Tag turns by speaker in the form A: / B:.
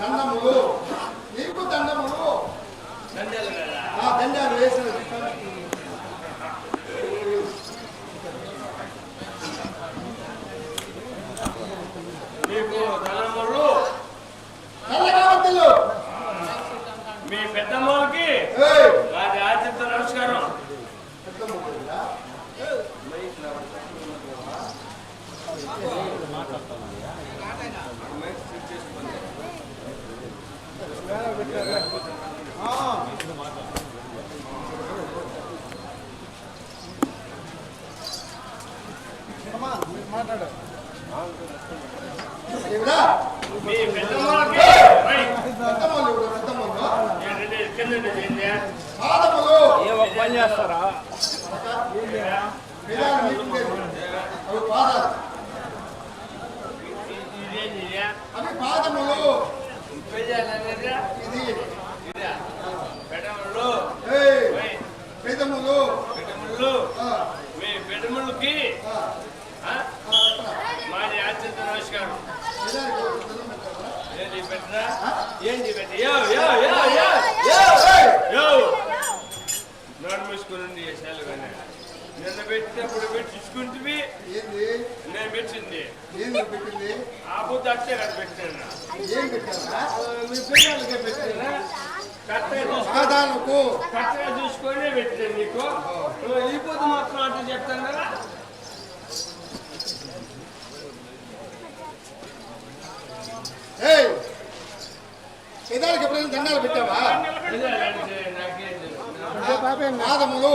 A: దండములు. నీకు
B: దండములు.
A: దండాలు
B: వేసినది
A: మీకు
B: దండములు.
A: మీ పెద్దమ్మకి నా రాజ్యంతో నమస్కారం. పెద్దమ్మ చేస్తారా అవి పాదములు పెట్టినప్పుడు నేను పెట్టింది ఆ కదా చూసుకొని పెట్టాను నీకు. ఈ పొద్దు మాత్రం అంటే చెప్తాను
B: ఇదానికి ఎప్పుడైనా దండాలు పెట్టావా? పాదములు